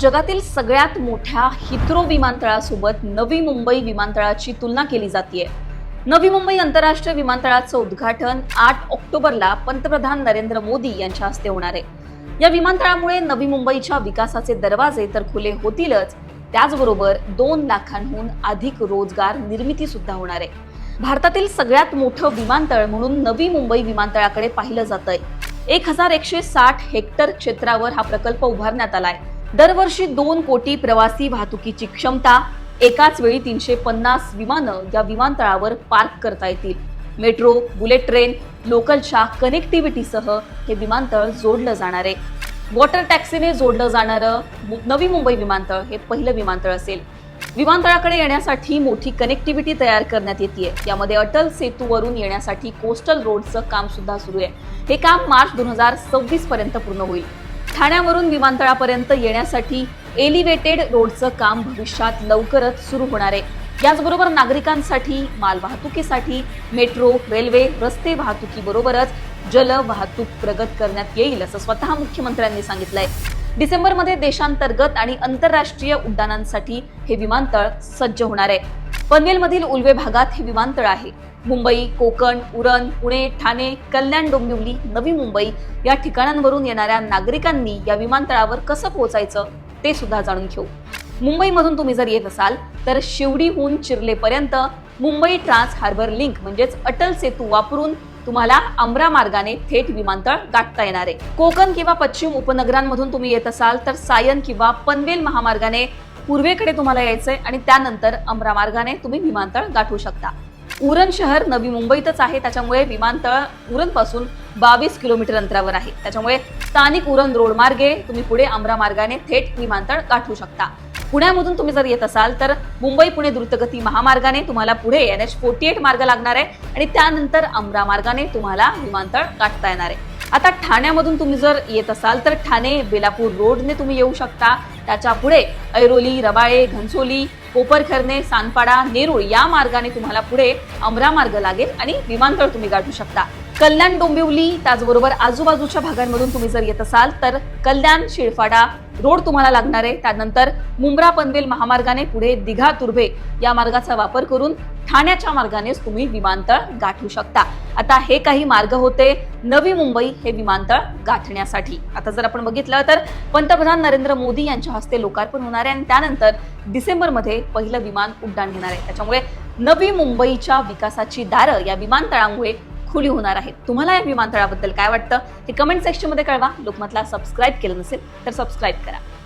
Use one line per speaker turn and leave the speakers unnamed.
जगातील सगळ्यात मोठ्या हिथ्रो विमानतळासोबत नवी मुंबई विमानतळाची तुलना केली जाते नवी मुंबई आंतरराष्ट्रीय विमानतळाचं उद्घाटन आठ ऑक्टोबरला पंतप्रधान नरेंद्र मोदी यांच्या हस्ते होणार आहे. या विमानतळामुळे नवी मुंबईच्या विकासाचे दरवाजे तर खुले होतीलच त्याचबरोबर दोन लाखांहून अधिक रोजगार निर्मिती सुद्धा होणार आहे. भारतातील सगळ्यात मोठं विमानतळ म्हणून नवी मुंबई विमानतळाकडे पाहिलं जातंय. एक हजार एकशे साठ हेक्टर क्षेत्रावर हा प्रकल्प उभारण्यात आलाय. दरवर्षी दोन कोटी प्रवासी वाहतुकीची क्षमता एकाच वेळी तीनशे पन्नास विमानं या विमानतळावर पार्क करता येतील. मेट्रो बुलेट ट्रेन लोकलच्या कनेक्टिव्हिटीसह हे विमानतळ जोडलं जाणार आहे. वॉटर टॅक्सीने जोडलं जाणारं मु- नवी मुंबई विमानतळ हे पहिलं विमानतळ असेल. विमानतळाकडे येण्यासाठी मोठी कनेक्टिव्हिटी तयार करण्यात येते यामध्ये अटल सेतूवरून येण्यासाठी कोस्टल रोडचं काम सुद्धा सुरू आहे. हे काम मार्च दोन हजार सव्वीस पर्यंत पूर्ण होईल. ठाण्यावरून विमानतळापर्यंत येण्यासाठी एलिव्हेटेड रोडचं काम भविष्यात लवकरच सुरू होणार आहे. याचबरोबर नागरिकांसाठी माल वाहतुकीसाठी मेट्रो रेल्वे रस्ते वाहतुकीबरोबरच जल वाहतूक प्रगत करण्यात येईल असं स्वतः मुख्यमंत्र्यांनी सांगितलंय. डिसेंबरमध्ये देशांतर्गत आणि आंतरराष्ट्रीय उड्डाणांसाठी हे विमानतळ सज्ज होणार आहे. पनवेलमधील उल्वे भागात हे विमानतळ आहे. मुंबई कोकण उरण पुणे ठाणे कल्याण डोंबिवली नवी मुंबई या ठिकाणांवरून येणाऱ्या नागरिकांनी या विमानतळावर कसं पोहोचायचं ते सुद्धा जाणून घेऊ. मुंबईमधून तुम्ही जर येत असाल तर शिवडीहून चिरलेपर्यंत मुंबई ट्रान्स हार्बर लिंक म्हणजेच अटल सेतू वापरून तुम्हाला अमरा मार्गाने थेट विमानतळ गाठता येणार आहे. कोकण किंवा पश्चिम उपनगरांमधून तुम्ही येत असाल तर सायन किंवा पनवेल महामार्गाने पूर्वेकडे तुम्हाला यायचंय आणि त्यानंतर अमरा मार्गाने तुम्ही विमानतळ गाठू शकता. उरण शहर नवी मुंबईतच आहे त्याच्यामुळे विमानतळ उरणपासून बावीस किलोमीटर अंतरावर आहे. त्याच्यामुळे स्थानिक उरण रोड मार्गे तुम्ही पुढे अमरा मार्गाने थेट विमानतळ गाठू शकता. पुण्यामधून तुम्ही जर येत असाल तर मुंबई पुणे द्रुतगती महामार्गाने तुम्हाला पुढे एन एच फोर्टी एट मार्ग लागणार आहे आणि त्यानंतर अमरा मार्गाने तुम्हाला विमानतळ गाठता येणार आहे. आता ठाण्यामधून तुम्ही जर येत असाल तर ठाणे बेलापूर रोडने तुम्ही येऊ शकता. त्याच्या पुढे ऐरोली रबाळे घनसोली कोपरखरणे सानपाडा नेरूळ या मार्गाने तुम्हाला पुढे अमरा मार्ग लागेल आणि विमानतळ तुम्ही गाठू शकता. कल्याण डोंबिवली त्याचबरोबर आजूबाजूच्या भागांमधून तुम्ही जर येत असाल तर कल्याण शिळफाडा रोड तुम्हाला लागणार आहे. त्यानंतर मुंब्रा पनवेल महामार्गाने पुढे दिघा तुर्भे या मार्गाचा वापर करून ठाण्याच्या मार्गानेच तुम्ही विमानतळ गाठू शकता. आता हे काही मार्ग होते नवी मुंबई हे विमानतळ गाठण्यासाठी. आता जर आपण बघितलं तर पंतप्रधान नरेंद्र मोदी यांच्या हस्ते लोकार्पण होणार आहे आणि त्यानंतर डिसेंबरमध्ये पहिलं विमान उड्डाण घेणार आहे. त्याच्यामुळे नवी मुंबईच्या विकासाची दारं या विमानतळामुळे खुली होणार आहेत तुम्हाला या विमानतळाबद्दल काय वाटतं ते कमेंट सेक्शनमध्ये कळवा. लोकमतला सबस्क्राईब केलं नसेल तर सबस्क्राईब करा.